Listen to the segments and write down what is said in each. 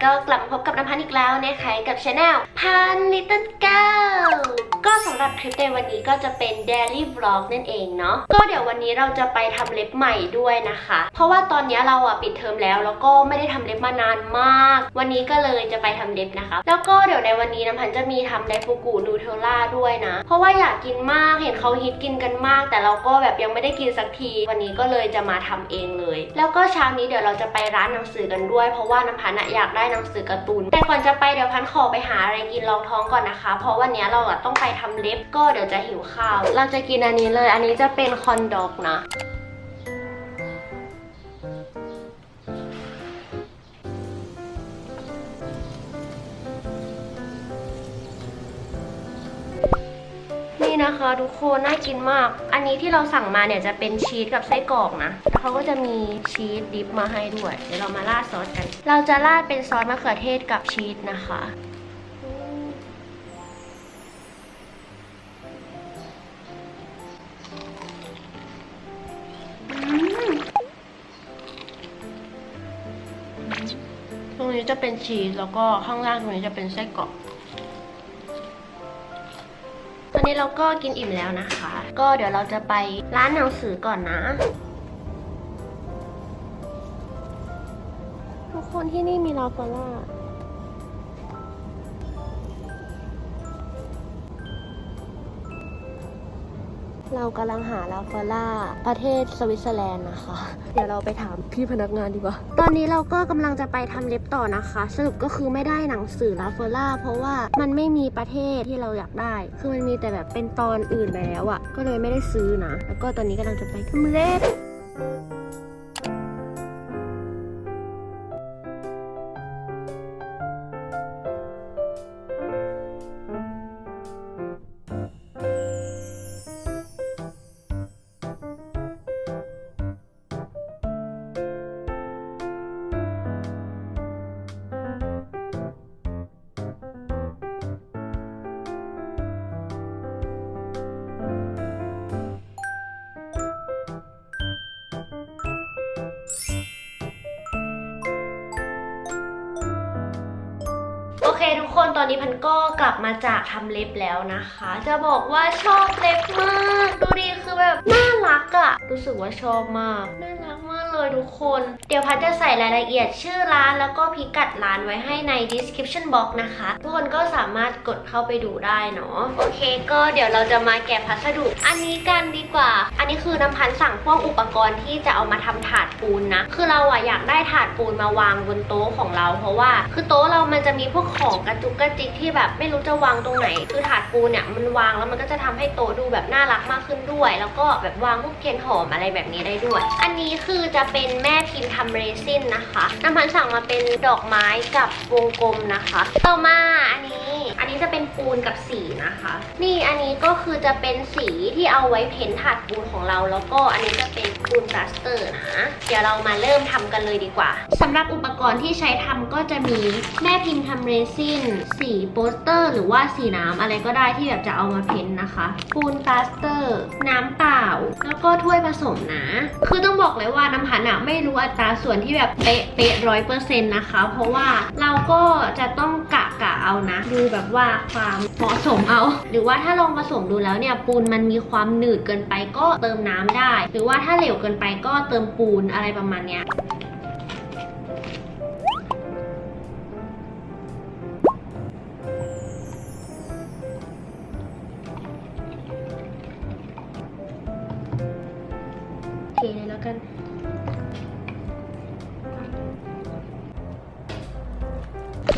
สวัสดีค่ะทุกคนน พันธ์อีกแล้วนะคะกับช anel พันลิตเติ้ลเก้าก็สำหรับคลิปในวันนี้ก็จะเป็น daily vlog นั่นเองเนาะก็เดี๋ยววันนี้เราจะไปทำเล็บใหม่ด้วยนะคะ เพราะว่าตอนนี้เราอะปิดเทอมแล้ว แล้วก็ไม่ได้ทำเล็บมานานมาก วันนี้ก็เลยจะไปทำเล็บนะคะ แล้วก็เดี๋ยวในวันนี้น้ำพันจะมีทำไดฟูกุนูเทลล่าด้วยนะ เพราะว่าอยากกินมากเห็นเขาฮิตกินกันมาก แต่เราก็แบบยังไม่ได้กินสักที วันนี้ก็เลยจะมาทำเองเลย แล้วก็เช้านี้เดี๋ยวเราจะไปร้านหนังสือกันด้วย เพราะว่าน้ำพันอะอยากได้หนังสือการ์ตูนแก่อนจะไปเดี๋ยวพันขอไปหาอะไรกินรองท้องก่อนนะคะ เพราะวันนี้เราต้องไปทำเล็บก็เดี๋ยวจะหิวข้าว เราจะกินอันนี้เลย อันนี้จะเป็นคอนดอกนะ นะคะ ทุกคนน่ากินมาก อันนี้ที่เราสั่งมาเนี่ยจะเป็นชีสกับไส้กรอกนะแล้วเขาก็จะมีชีสดิฟมาให้ด้วย เดี๋ยวเรามาราดซอสกัน เราจะราดเป็นซอสมะเขือเทศกับชีสนะคะตรงนี้จะเป็นชีสแล้วก็ข้างล่างตรงนี้จะเป็นไส้กรอก นี้เราก็กินอิ่มแล้วนะคะ ก็เดี๋ยวเราจะไปร้านหนังสือก่อนนะ ทุกคนที่นี่มีลาฟาร่า เรากำลังหาลาฟาร่าประเทศสวิตเซอร์แลนด์นะคะ เดี๋ยวเราไปถามพี่พนักงานดีกว่า ตอนนี้เราก็กำลังจะไปทำเล็บต่อนะคะ สรุปก็คือไม่ได้หนังสือลาฟาร่าเพราะว่ามันไม่มีประเทศที่เราอยากได้ คือมันมีแต่แบบเป็นตอนอื่นแล้วอะ่ะ ก็เลยไม่ได้ซื้อนะ แล้วก็ตอนนี้กำลังจะไปทำเล็บ เคทุกคนตอนนี้พันก็กลับมาจากทำเล็บแล้วนะคะ จะบอกว่าชอบเล็บมาก ดูดีคือแบบน่ารักอะรู้สึกว่าชอบมาก น่ารักมากเลยทุกคน เดี๋ยวพันจะใส่รายละเอียดชื่อร้านแล้วก็พิกัดร้านไว้ให้ใน description box นะคะ ทุกคนก็สามารถกดเข้าไปดูได้เนาะโอเค ก็เดี๋ยวเราจะมาแกะพัสดุ อันนี้กันดีกว่า อันนี้คือน้ำพันสั่งพวกอุปกรณ์ที่จะเอามาทำถาดปูนนะ คือเราอะอยากได้ถาดปูนมาวางบนโต๊ะของเรา เพราะว่า คือโต๊ะเรามันจะมีพวกของกระจุกกระจิกที่แบบไม่รู้จะวางตรงไหน คือถาดปูนเนี่ยมันวางแล้วมันก็จะทำให้โต๊ะดูแบบน่ารักมากขึ้นด้วย แล้วก็แบบวางพวกเทียนหอมอะไรแบบนี้ได้ด้วย อันนี้คือจะเป็นแม่พิมพ์ทำเรซินนะคะน้ำพันสั่งมาเป็นดอกไม้กับวงกลมนะคะ ต่อมาอันนี้ อันนี้จะเป็นปูนกับสีนะคะ นี่อันนี้ก็คือจะเป็นสีที่เอาไว้เพ้นท์ถาดปูนของเรา แล้วก็อันนี้จะเป็นปูนพลาสเตอร์นะเดี๋ยวเรามาเริ่มทำกันเลยดีกว่าสำหรับอุปกรณ์ที่ใช้ทำก็จะมีแม่พิมพ์ทำเรซินสีโปสเตอร์ หรือว่าสีน้ำอะไรก็ได้ที่แบบจะเอามาเพ้นท์นะคะ ปูนพลาสเตอร์ น้ำเปล่า แล้วก็ถ้วยผสมนะ คือต้องบอกเลยว่าน้ำพันอะไม่รู้อัตราส่วนที่แบบเป๊ะเป๊ะร้อยเปอร์เซ็นต์นะคะ เพราะว่าเราก็จะต้องกะกะเอานะ ดูแบบว่าความเหมาะสมเอา หรือว่าถ้าลองผสมดูแล้วเนี่ยปูนมันมีความหนืดเกินไปก็เติมน้ำได้ หรือว่าถ้าเหลวเกินไปก็เติมปูนอะไรประมาณเนี้ยเทเลยแล้วกัน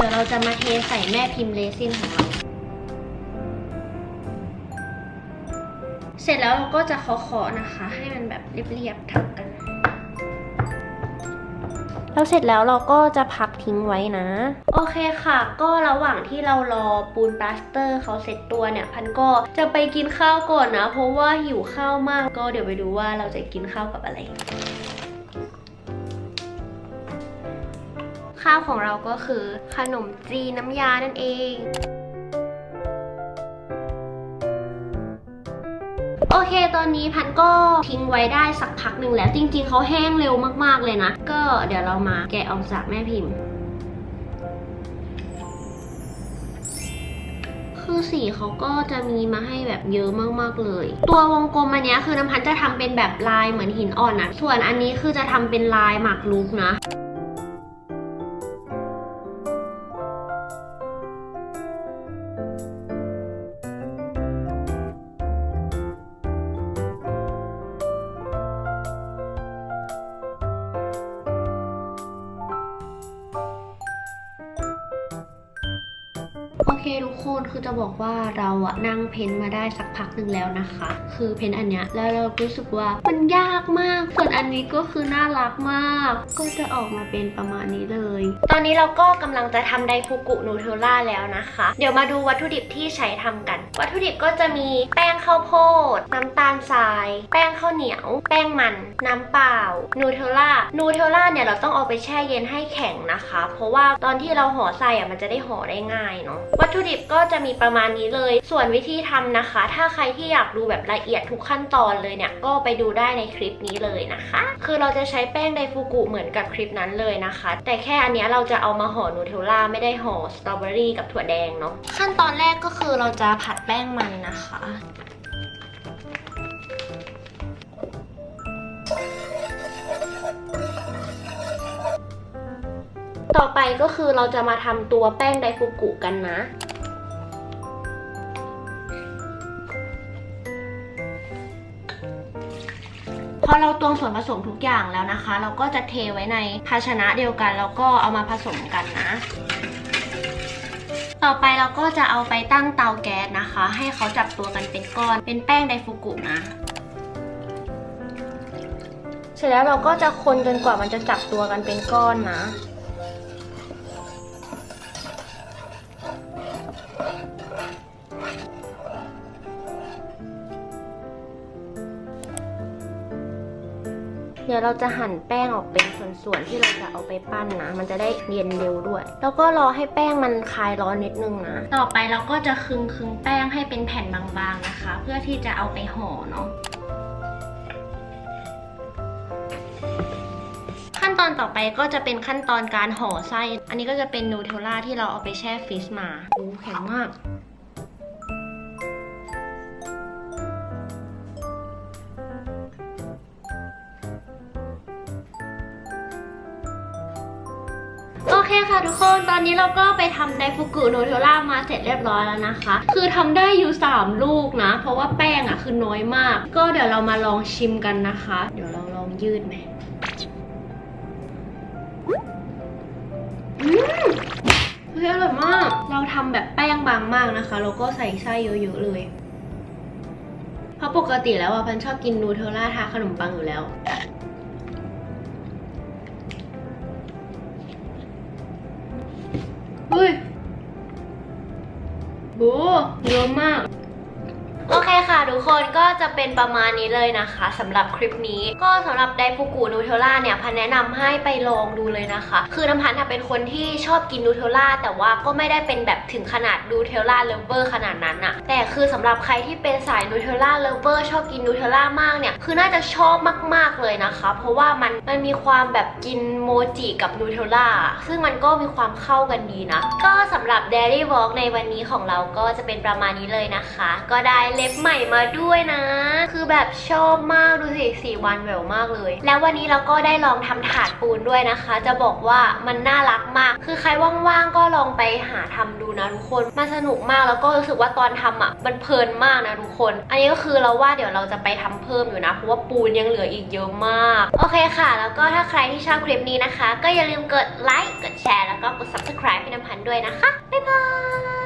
ดี๋ยวเราจะมาเทใส่แม่พิมพ์เรซินของเรา เสร็จแล้วเราก็จะเคาะๆนะคะ ให้มันแบบเรียบๆทับกัน แล้วเสร็จแล้วเราก็จะพักทิ้งไว้นะ โอเคค่ะ ก็ระหว่างที่เรารอปูนปลาสเตอร์เขาเสร็จตัวเนี่ย พันก็จะไปกินข้าวก่อนนะ เพราะว่าหิวข้าวมาก ก็เดี๋ยวไปดูว่าเราจะกินข้าวกับอะไร ข้าวของเราก็คือขนมจีนน้ำยานั่นเอง โอเคตอนนี้พันก็ทิ้งไว้ได้สักพักหนึ่งแล้ว จริง ๆเขาแห้งเร็วมากๆเลยนะ ก็เดี๋ยวเรามาแกะออกจากแม่พิมพ์คือสีเขาก็จะมีมาให้แบบเยอะมากๆเลย ตัววงกลมอันนี้คือน้ำพันจะทำเป็นแบบลายเหมือนหินอ่อนนะส่วนอันนี้คือจะทำเป็นลายหมากรุกนะ เคทุกคนคือจะบอกว่าเราอะนั่งเพ้นท์มาได้สักพักหนึ่งแล้วนะคะ คือเพ้นท์อันเนี้ยแล้วเรารู้สึกว่ามันยากมาก ส่วนอันนี้ก็คือน่ารักมาก ก็จะออกมาเป็นประมาณนี้เลย ตอนนี้เราก็กำลังจะทำไดฟูกุนูเทลล่าแล้วนะคะ เดี๋ยวมาดูวัตถุดิบที่ใช้ทำกัน วัตถุดิบก็จะมีแป้งข้าวโพด น้ำตาลทราย แป้งข้าวเหนียว แป้งมัน น้ำเปล่านูเทลล่านูเทลล่าเนี่ยเราต้องเอาไปแช่เย็นให้แข็งนะคะ เพราะว่าตอนที่เราห่อไส้อะมันจะได้ห่อได้ง่ายเนาะวัตถุดิบก็จะมีประมาณนี้เลย ส่วนวิธีทำนะคะ ถ้าใครที่อยากดูแบบละเอียดทุกขั้นตอนเลยเนี่ย ก็ไปดูได้ในคลิปนี้เลยนะคะ คือเราจะใช้แป้งไดฟูกุเหมือนกับคลิปนั้นเลยนะคะ แต่แค่อันนี้เราจะเอามาห่อนูเทลล่าไม่ได้ห่อสตรอเบอรี่กับถั่วแดงเนาะ ขั้นตอนแรกก็คือเราจะผัดแป้งมันนะคะต่อไปก็คือเราจะมาทำตัวแป้งไดฟูกุกันนะ พอเราตวงส่วนผสมทุกอย่างแล้วนะคะ เราก็จะเทไว้ในภาชนะเดียวกันแล้วก็เอามาผสมกันนะ ต่อไปเราก็จะเอาไปตั้งเตาแก๊สนะคะ ให้เขาจับตัวกันเป็นก้อน เป็นแป้งไดฟูกุนะเสร็จแล้วเราก็จะคนจนกว่ามันจะจับตัวกันเป็นก้อนนะ เดี๋ยวเราจะหั่นแป้งออกเป็นส่วนๆที่เราจะเอาไปปั้นนะ มันจะได้เย็นเร็วด้วย แล้วก็รอให้แป้งมันคลายร้อนนิดนึงนะ ต่อไปเราก็จะคึงคึงแป้งให้เป็นแผ่นบางๆนะคะ เพื่อที่จะเอาไปห่อเนาะขั้นตอนต่อไปก็จะเป็นขั้นตอนการห่อไส้ อันนี้ก็จะเป็นนูเทลล่าที่เราเอาไปแช่ฟรีซมาดูแข็งมาก ค่ะทุกคน ตอนนี้เราก็ไปทำไดฟูกุโนเทลล่ามาเสร็จเรียบร้อยแล้วนะคะ คือทำได้อยู่ 3 ลูกนะ เพราะว่าแป้งอะคือน้อยมาก ก็เดี๋ยวเรามาลองชิมกันนะคะ เดี๋ยวเราลองยืดไหมอืมเฮ้ยอร่อยมาก เราทำแบบแป้งบางมากนะคะ แล้วก็ใส่ไส้เยอะๆเลยเพราะปกติแล้วอะพันชอบกินนูเทลล่าทาขนมปังอยู่แล้ว โหเยอะมาก โอ คค่ะทุกคนก็จะเป็นประมาณนี้เลยนะคะสำหรับคลิปนี้ ก็สำหรับไดฟูกุนูเทลล่าเนี่ยพันแนะนำให้ไปลองดูเลยนะคะ คือน้ำพันธ์เป็นคนที่ชอบกินนูเทลล่าแต่ว่าก็ไม่ได้เป็นแบบถึงขนาดนูเทลล่าเลเวอร์ขนาดนั้นอะแต่คือสำหรับใครที่เป็นสายนูเทลล่าเลเวอร์ชอบกินนูเทลล่ามากเนี่ยคือน่าจะชอบมาก ๆเลยนะคะ เพราะว่ามันมันมีความแบบกินโมจิกับนูเทลล่าซึ่งมันก็มีความเข้ากันดีนะ ก็สำหรับ Dairy Walk ในวันนี้ของเราก็จะเป็นประมาณนี้เลยนะคะ ก็ได้เล็บใหม่มาด้วยนะ คือแบบชอบมากดูสิสีวันแหววมากเลย แล้ววันนี้เราก็ได้ลองทำถาดปูนด้วยนะคะ จะบอกว่ามันน่ารักมาก คือใครว่างๆก็ลองไปหาทำดูนะทุกคนมันสนุกมากแล้วก็รู้สึกว่าตอนทำอะมันเพลินมากนะทุกคน อันนี้ก็คือเราว่าเดี๋ยวเราจะไปทำเพิ่มอยู่นะเพราะว่าปูนยังเหลืออีกเยอะมาก โอเคค่ะ แล้วก็ถ้าใครที่ชอบคลิปนี้นะคะ ก็อย่าลืมกดไลค์กดแชร์แล้วก็กด subscribe พี่น้ำพันธ์ด้วยนะคะบ๊ายบาย